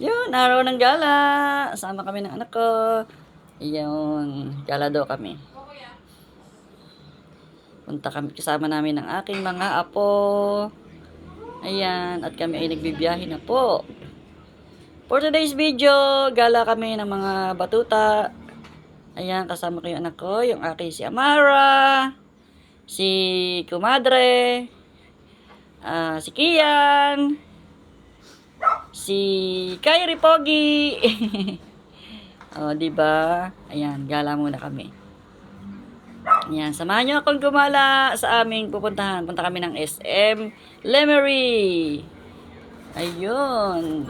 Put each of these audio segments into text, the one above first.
Yun, araw ng gala. Sama kami ng anak ko. Yun, gala daw kami. Punta kami, kasama namin ng aking mga apo. Ayan, at kami ay nagbibiyahe na po. For today's video, gala kami ng mga batuta. Ayan, kasama ko yung anak ko, yung aking si Amara, si Kumadre, ah, si Kian, si Kyrie Pogi. oh, di ba? Ayan, gala muna kami. Ayan, samahan niyo akong gumala sa aming pupuntahan. Punta kami ng SM Lemery. Ayun.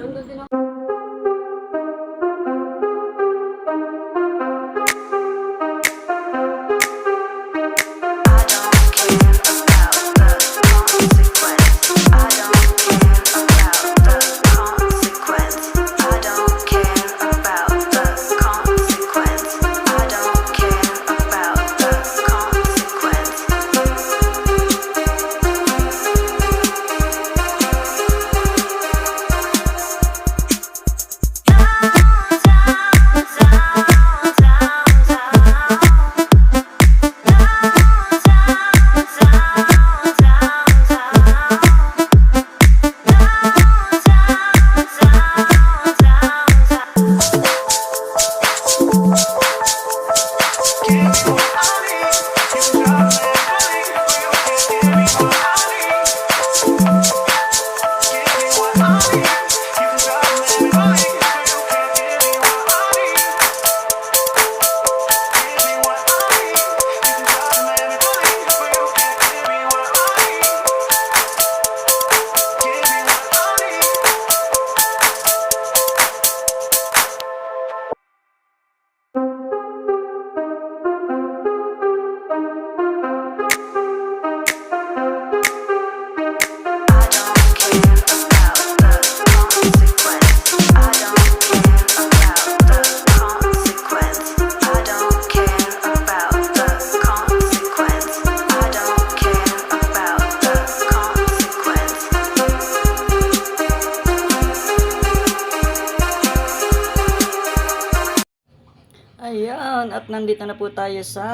Ayan, at nandito na po tayo sa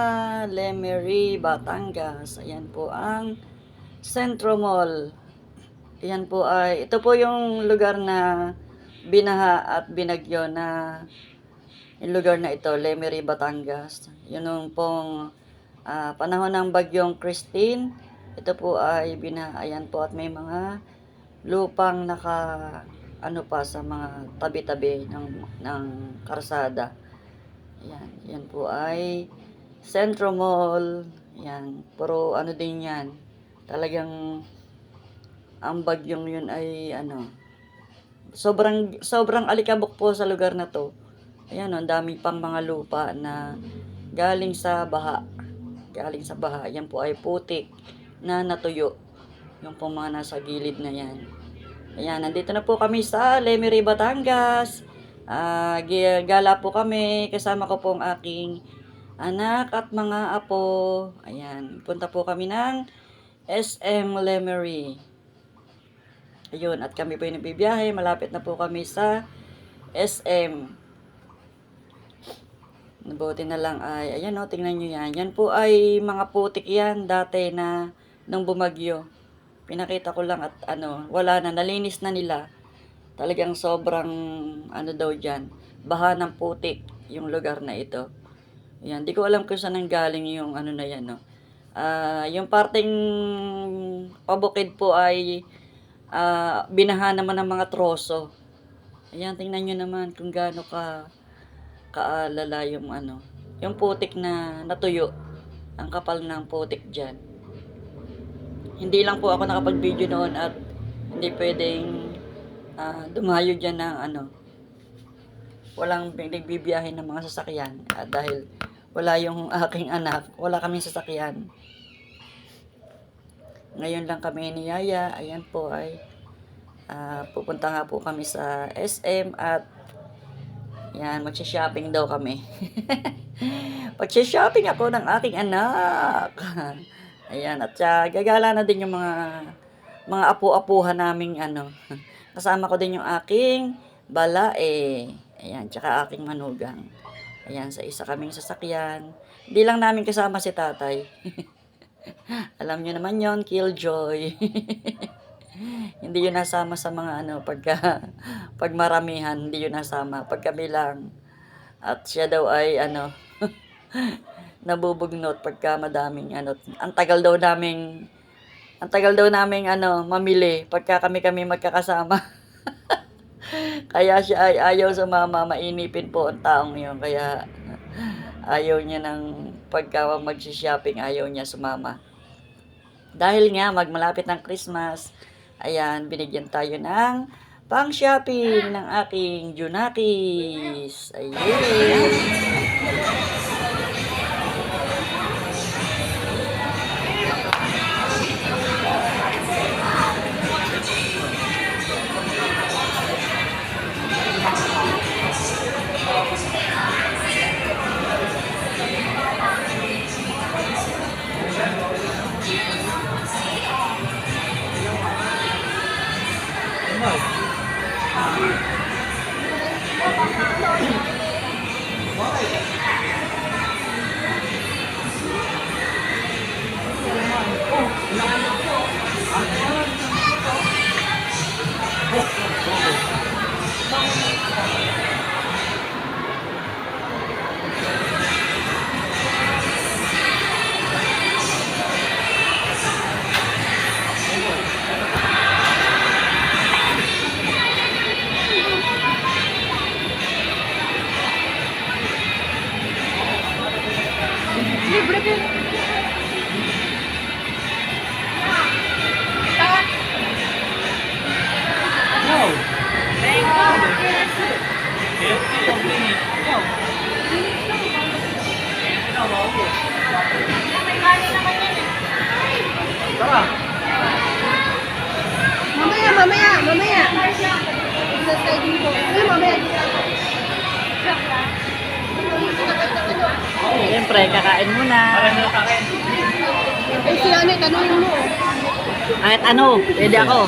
Lemery, Batangas. Ayan po ang Centro Mall. Ayan po ay, ito po yung lugar na binaha at binagyo na yung lugar na ito, Lemery, Batangas. Yun yung pong ah, panahon ng bagyong Christine. Ito po ay binaha, ayan po at may mga lupang naka ano pa sa mga tabi-tabi ng, ng karsada. Yan, yan po ay Centro Mall. Yan, puro ano din yan. Talagang ang bagyong yun ay ano, sobrang sobrang alikabok po sa lugar na to. Ayan, ang dami pang mga lupa na galing sa baha. Galing sa baha. Yan po ay putik na natuyo. Yung po mga nasa gilid na yan. Ayan, nandito na po kami sa Lemery, Batangas. Gi- gala po kami. Kasama ko po ang aking anak at mga apo. Ayan, punta po kami ng SM Lemery. Ayun, at kami po yung nabibiyahe. Malapit na po kami sa SM. Nabuti na lang ay, ayan o, tingnan nyo yan. Yan po ay mga putik yan dati na nung bumagyo. Pinakita ko lang at ano, wala na, nalinis na nila. Talagang sobrang, ano daw dyan, baha ng putik yung lugar na ito. Yan, di ko alam kung saan nanggaling yung ano na yan, no. Ah, yung parting pabukid po ay ah, binaha naman ng mga troso. Ayan, tingnan nyo naman kung gaano ka kaalala yung ano, yung putik na natuyo. Ang kapal ng putik dyan. Hindi lang po ako nakapag-video noon at hindi pwedeng ah, dumayo dyan ng ano, walang nagbibiyahe ng mga sasakyan at dahil wala yung aking anak, wala kaming sasakyan. Ngayon lang kami ni Yaya, ayan po ay ah, pupunta nga po kami sa SM at yan, magsha-shopping daw kami. magsha-shopping ako ng aking anak. Ayan, at uh, gagala na din yung mga mga apu-apuhan naming ano. Kasama ko din yung aking Balae. Ayan, tsaka aking manugang. Ayan, sa isa kaming sasakyan. Hindi lang namin kasama si tatay. Alam nyo naman yon killjoy. hindi yun nasama sa mga ano, pagka, pag maramihan, hindi yun nasama. Pag kami lang. At siya daw ay ano, nabubugnot pagka madaming ano. Ang tagal daw naming, ang tagal daw naming ano, mamili pagka kami kami magkakasama. Kaya siya ay ayaw sa mama, mainipin po ang taong yun. Kaya ayaw niya ng pagka magsishopping, ayaw niya sumama. Dahil nga magmalapit ng Christmas, ayan, binigyan tayo ng pang shopping ng aking Junakis. Ayun. Siyempre, kakain muna. Ay, si Ane, tanongin mo. Kahit ano, pwede ako.